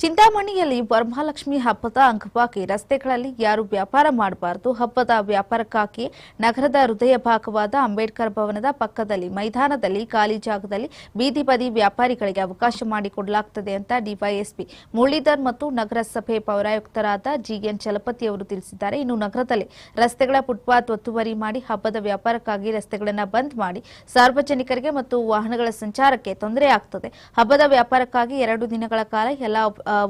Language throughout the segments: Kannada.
ಚಿಂತಾಮಣಿಯಲ್ಲಿ ವರಮಹಾಲಕ್ಷ್ಮಿ ಹಬ್ಬದ ಅಂಗವಾಗಿ ರಸ್ತೆಗಳಲ್ಲಿ ಯಾರು ವ್ಯಾಪಾರ ಮಾಡಬಾರದು. ಹಬ್ಬದ ವ್ಯಾಪಾರಕ್ಕಾಗಿ ನಗರದ ಹೃದಯ ಭಾಗವಾದ ಅಂಬೇಡ್ಕರ್ ಭವನದ ಪಕ್ಕದಲ್ಲಿ, ಮೈದಾನದಲ್ಲಿ, ಖಾಲಿ ಜಾಗದಲ್ಲಿ ಬೀದಿ ಬದಿ ವ್ಯಾಪಾರಿಗಳಿಗೆ ಅವಕಾಶ ಮಾಡಿಕೊಡಲಾಗುತ್ತದೆ ಅಂತ ಡಿವೈಎಸ್ಪಿ ಮುರಳೀಧರ್ ಮತ್ತು ನಗರಸಭೆ ಪೌರಾಯುಕ್ತರಾದ ಜಿಎನ್ ಚಲಪತಿ ಅವರು ತಿಳಿಸಿದ್ದಾರೆ. ಇನ್ನು ನಗರದಲ್ಲಿ ರಸ್ತೆಗಳ ಫುಟ್ಪಾತ್ ಒತ್ತುವರಿ ಮಾಡಿ, ಹಬ್ಬದ ವ್ಯಾಪಾರಕ್ಕಾಗಿ ರಸ್ತೆಗಳನ್ನು ಬಂದ್ ಮಾಡಿ, ಸಾರ್ವಜನಿಕರಿಗೆ ಮತ್ತು ವಾಹನಗಳ ಸಂಚಾರಕ್ಕೆ ತೊಂದರೆ ಆಗ್ತದೆ. ಹಬ್ಬದ ವ್ಯಾಪಾರಕ್ಕಾಗಿ ಎರಡು ದಿನಗಳ ಕಾಲ ಎಲ್ಲ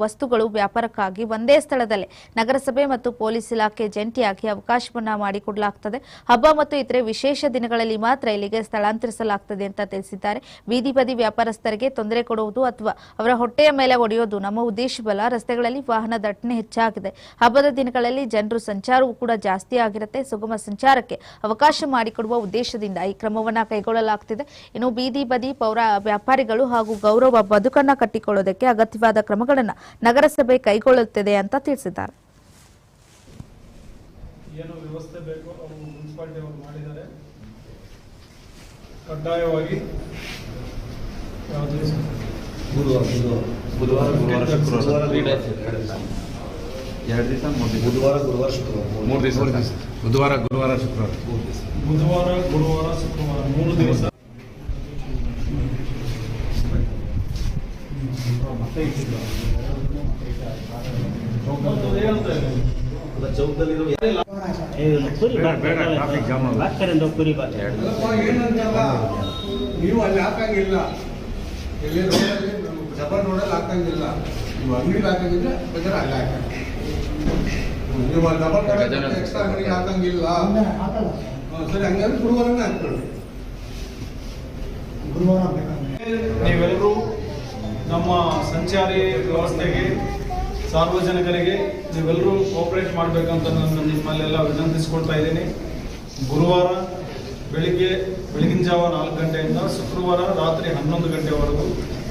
ವಸ್ತುಗಳು ವ್ಯಾಪಾರಕ್ಕಾಗಿ ಒಂದೇ ಸ್ಥಳದಲ್ಲೇ ನಗರಸಭೆ ಮತ್ತು ಪೊಲೀಸ್ ಇಲಾಖೆ ಜಂಟಿಯಾಗಿ ಅವಕಾಶವನ್ನ ಮಾಡಿಕೊಡಲಾಗುತ್ತದೆ ಹಬ್ಬ ಮತ್ತು ಇತರೆ ವಿಶೇಷ ದಿನಗಳಲ್ಲಿ ಮಾತ್ರ ಇಲ್ಲಿಗೆ ಸ್ಥಳಾಂತರಿಸಲಾಗುತ್ತದೆ ಅಂತ ತಿಳಿಸಿದ್ದಾರೆ. ಬೀದಿ ಬದಿ ವ್ಯಾಪಾರಸ್ಥರಿಗೆ ತೊಂದರೆ ಕೊಡುವುದು ಅಥವಾ ಅವರ ಹೊಟ್ಟೆಯ ಮೇಲೆ ಒಡೆಯೋದು ನಮ್ಮ ಉದ್ದೇಶವಲ್ಲ. ರಸ್ತೆಗಳಲ್ಲಿ ವಾಹನ ದಟ್ಟಣೆ ಹೆಚ್ಚಾಗಿದೆ. ಹಬ್ಬದ ದಿನಗಳಲ್ಲಿ ಜನರು ಸಂಚಾರವೂ ಕೂಡ ಜಾಸ್ತಿ ಆಗಿರುತ್ತೆ. ಸುಗಮ ಸಂಚಾರಕ್ಕೆ ಅವಕಾಶ ಮಾಡಿಕೊಡುವ ಉದ್ದೇಶದಿಂದ ಈ ಕ್ರಮವನ್ನ ಕೈಗೊಳ್ಳಲಾಗುತ್ತಿದೆ ಇನ್ನು ಬೀದಿ ಬದಿ ಪೌರ ವ್ಯಾಪಾರಿಗಳು ಹಾಗೂ ಗೌರವ ಬದುಕನ್ನ ಕಟ್ಟಿಕೊಳ್ಳೋದಕ್ಕೆ ಅಗತ್ಯವಾದ ಕ್ರಮಗಳನ್ನು ನಗರಸಭೆ ಕೈಗೊಳ್ಳುತ್ತಿದೆ ಅಂತ ತಿಳಿಸಿದ್ದಾರೆ ಏನು ವ್ಯವಸ್ಥೆ ಬೇಕು ಅವು ಮುನ್ಸಿಪಾಲ್ಟಿ ಅವರು ಮಾಡಿದ್ದಾರೆ ಕಡ್ಡಾಯವಾಗಿ ಯಾವುದು ಗುರುವಾರ ಗುರುವಾರ ಬುಧವಾರ ಗುರುವಾರ ಶುಕ್ರವಾರ ಎರಡು ದಿವಸ ಮೂರು ದಿವಸ ಬುಧವಾರ ಗುರುವಾರ ಶುಕ್ರವಾರ ಮೂರು ದಿವಸ ಬುಧವಾರ ಗುರುವಾರ ಶುಕ್ರವಾರ ಮೂರು ದಿವಸ ಬುಧವಾರ ಗುರುವಾರ ಶುಕ್ರವಾರ ಮೂರು ದಿವಸ ಅದು ಹೇಳ್ತಾ ಇದ್ದೀನಿ. ಅಲ್ಲ, ಚೌಕದಲ್ಲಿರೋ ನೀವು ಅಲ್ಲಿ ಹಾಕಂಗಿಲ್ಲ. ಎಲ್ಲಿ ರೋಡಲ್ಲಿ ಜಬರ್ ರೋಡಲ್ಲಿ ಹಾಕಂಗಿಲ್ಲ. ನೀವು ಅಂಗಡಿಲಿ ಹಾಕಂಗಿಲ್ಲ ಬೇಕಾದ್ರೆ ಅಲ್ಲಿ ಹಾಕಂಗ ನೀವು ಅಲ್ಲಿ ಡಬಲ್ ಕಡೆ ಗಜಾನನ. ಎಕ್ಸ್ಟ್ರಾ ಅಂಗಡಿಗೆ ಹಾಕಂಗಿಲ್ಲ. ಸರಿ ಹಂಗಾದ್ರೆ ಗುರುವಾರನೇ ಹಾಕ್ಕೊಳ್ಳಿ. ನೀವೆಲ್ಲರೂ ನಮ್ಮ ಸಂಚಾರಿ ವ್ಯವಸ್ಥೆಗೆ ಸಾರ್ವಜನಿಕರಿಗೆ ನೀವೆಲ್ಲರೂ ಕೋಪರೇಟ್ ಮಾಡಬೇಕಂತ ನಾನು ನಿಮ್ಮಲ್ಲೆಲ್ಲ ವಿನಂತಿಸ್ಕೊಳ್ತಾ ಇದ್ದೀನಿ. ಗುರುವಾರ ಬೆಳಿಗ್ಗೆ, ಬೆಳಗಿನ ಜಾವ ನಾಲ್ಕು ಗಂಟೆಯಿಂದ ಶುಕ್ರವಾರ ರಾತ್ರಿ ಹನ್ನೊಂದು ಗಂಟೆವರೆಗೂ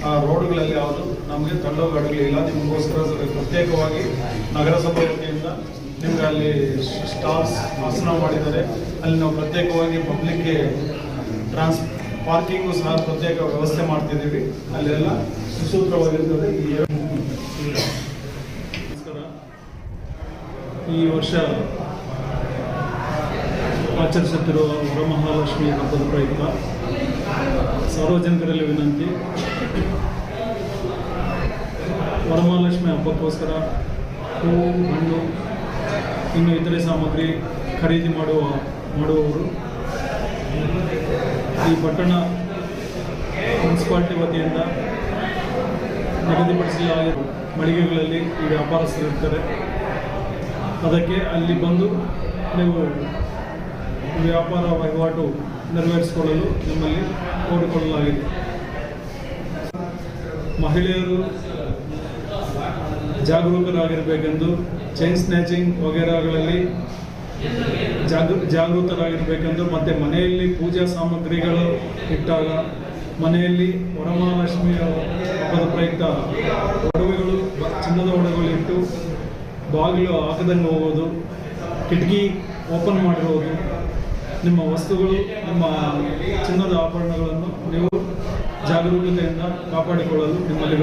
ಆ ರೋಡ್ಗಳಲ್ಲಿ ಯಾವುದು ನಮಗೆ ತಳ್ಳೋ ಗಾಡಿಗಳಿಲ್ಲ ನಿಮಗೋಸ್ಕರ ಪ್ರತ್ಯೇಕವಾಗಿ ನಗರಸಭೆ ವತಿಯಿಂದ ನಿಮ್ಗೆ ಅಲ್ಲಿ ಸ್ಟಾಲ್ಸ್ ಆಸನ ಮಾಡಿದ್ದಾರೆ. ಅಲ್ಲಿ ನಾವು ಪ್ರತ್ಯೇಕವಾಗಿ ಪಬ್ಲಿಕ್ಗೆ ಟ್ರಾನ್ಸ್ ಪಾರ್ಕಿಂಗು ಸಹ ಪ್ರತ್ಯೇಕ ವ್ಯವಸ್ಥೆ ಮಾಡ್ತಿದ್ದೀವಿ. ಅಲ್ಲೆಲ್ಲ ಸುಸೂತ್ರವಾಗಿರ್ತದೆ. ಈ ವರ್ಷ ಆಚರಿಸುತ್ತಿರುವ ವರಮಹಾಲಕ್ಷ್ಮಿ ಹಬ್ಬದ ಪ್ರಯುಕ್ತ ಸಾರ್ವಜನಿಕರಲ್ಲಿ ವಿನಂತಿ. ವರಮಹಾಲಕ್ಷ್ಮಿ ಹಬ್ಬಕ್ಕೋಸ್ಕರ ಹೂವು ಹಣ್ಣು, ಇನ್ನು ಇತರೆ ಸಾಮಗ್ರಿ ಖರೀದಿ ಮಾಡುವ, ಮಾಡುವವರು. ಈ ಪಟ್ಟಣ ಮುನ್ಸಿಪಾಲ್ಟಿ ವತಿಯಿಂದ ನಿಗದಿಪಡಿಸಲಾಗಿರುವ ಮಳಿಗೆಗಳಲ್ಲಿ ಈ ವ್ಯಾಪಾರಸ್ಥರಿರ್ತಾರೆ ಅದಕ್ಕೆ ಅಲ್ಲಿ ಬಂದು ನೀವು ವ್ಯಾಪಾರ ವಹಿವಾಟು ನೆರವೇರಿಸಿಕೊಳ್ಳಲು ನಿಮ್ಮಲ್ಲಿ ಕೋರಿಕೊಳ್ಳಲಾಗಿದೆ. ಮಹಿಳೆಯರು ಜಾಗರೂಕರಾಗಿರಬೇಕೆಂದು ಚೈನ್ ಸ್ನ್ಯಾಚಿಂಗ್ ವಗೇರಾಗಳಲ್ಲಿ ಜಾಗೃ, ಜಾಗೃತರಾಗಿರಬೇಕೆಂದು ಮತ್ತು ಮನೆಯಲ್ಲಿ ಪೂಜಾ ಸಾಮಗ್ರಿಗಳು ಇಟ್ಟಾಗ ಮನೆಯಲ್ಲಿ ವರಮಹಾಲಕ್ಷ್ಮಿಯ ಹಬ್ಬದ ಪ್ರಯುಕ್ತ ಒಡವೆಗಳು ಚಿನ್ನದ ಒಡವೆಗಳು ಇಟ್ಟು ಬಾಗಿಲು ಹಾಕದಂಗೆ ಹೋಗೋದು, ಕಿಟಕಿ ಓಪನ್ ಮಾಡಿರೋದು ನಿಮ್ಮ ವಸ್ತುಗಳು, ನಿಮ್ಮ ಚಿನ್ನದ ಆಭರಣಗಳನ್ನು ನೀವು ಜಾಗರೂಕತೆಯಿಂದ ಕಾಪಾಡಿಕೊಳ್ಳಲು ನಿಮ್ಮಲ್ಲಿ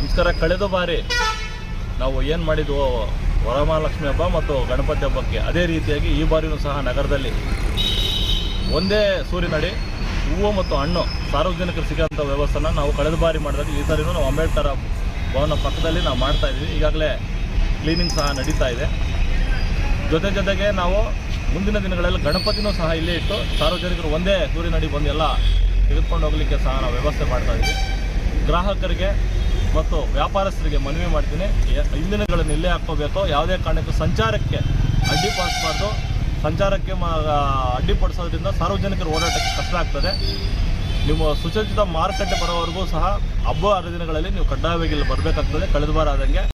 ನಮಸ್ಕಾರ. ಕಳೆದ ಬಾರಿ ನಾವು ಏನು ಮಾಡಿದ್ವು, ವರಮಹಾಲಕ್ಷ್ಮಿ ಹಬ್ಬ ಮತ್ತು ಗಣಪತಿ ಹಬ್ಬಕ್ಕೆ ಅದೇ ರೀತಿಯಾಗಿ ಈ ಬಾರಿಯೂ ಸಹ ನಗರದಲ್ಲಿ ಒಂದೇ ಸೂರಿನಡಿ ಹೂವು ಮತ್ತು ಹಣ್ಣು ಸಾರ್ವಜನಿಕರು ಸಿಗೋಂಥ ವ್ಯವಸ್ಥೆನ ನಾವು ಕಳೆದ ಬಾರಿ ಮಾಡಿದಾಗ ಈ ಸಾರಿನೂ ನಾವು ಅಂಬೇಡ್ಕರ್ ಭವನ ಪಕ್ಕದಲ್ಲಿ ನಾವು ಮಾಡ್ತಾ ಇದ್ದೀವಿ. ಈಗಾಗಲೇ ಕ್ಲೀನಿಂಗ್ ಸಹ ನಡೀತಾ ಇದೆ. ಜೊತೆ ಜೊತೆಗೆ ನಾವು ಮುಂದಿನ ದಿನಗಳಲ್ಲಿ ಗಣಪತಿನೂ ಸಹ ಇಲ್ಲೇ ಇಟ್ಟು ಸಾರ್ವಜನಿಕರು ಒಂದೇ ಸೂರಿನಡಿ ಬಂದು ಎಲ್ಲ ತೆಗೆದುಕೊಂಡು ಹೋಗಲಿಕ್ಕೆ ಸಹ ನಾವು ವ್ಯವಸ್ಥೆ ಮಾಡ್ತಾ ಇದ್ದೀವಿ. ಗ್ರಾಹಕರಿಗೆ ಮತ್ತು ವ್ಯಾಪಾರಸ್ಥರಿಗೆ ಮನವಿ ಮಾಡ್ತೀನಿ. ಇಂಧನಗಳನ್ನು ಇಲ್ಲೇ ಹಾಕ್ಕೋಬೇಕು. ಯಾವುದೇ ಕಾರಣಕ್ಕೂ ಸಂಚಾರಕ್ಕೆ ಅಡ್ಡಿಪಡಿಸಬಾರ್ದು. ಸಂಚಾರಕ್ಕೆ ಅಡ್ಡಿಪಡಿಸೋದ್ರಿಂದ ಸಾರ್ವಜನಿಕರು ಓಡಾಟಕ್ಕೆ ಕಷ್ಟ ಆಗ್ತದೆ. ನೀವು ಸುಸಜ್ಜಿತ ಮಾರುಕಟ್ಟೆ ಬರೋವರೆಗೂ ಸಹ ಹಬ್ಬ ಹರಿದಿನಗಳಲ್ಲಿ ನೀವು ಕಡ್ಡಾಯವಾಗಿ ಇಲ್ಲಿ ಬರಬೇಕಾಗ್ತದೆ. ಕಳೆದ ಬಾರ ಆದಂಗೆ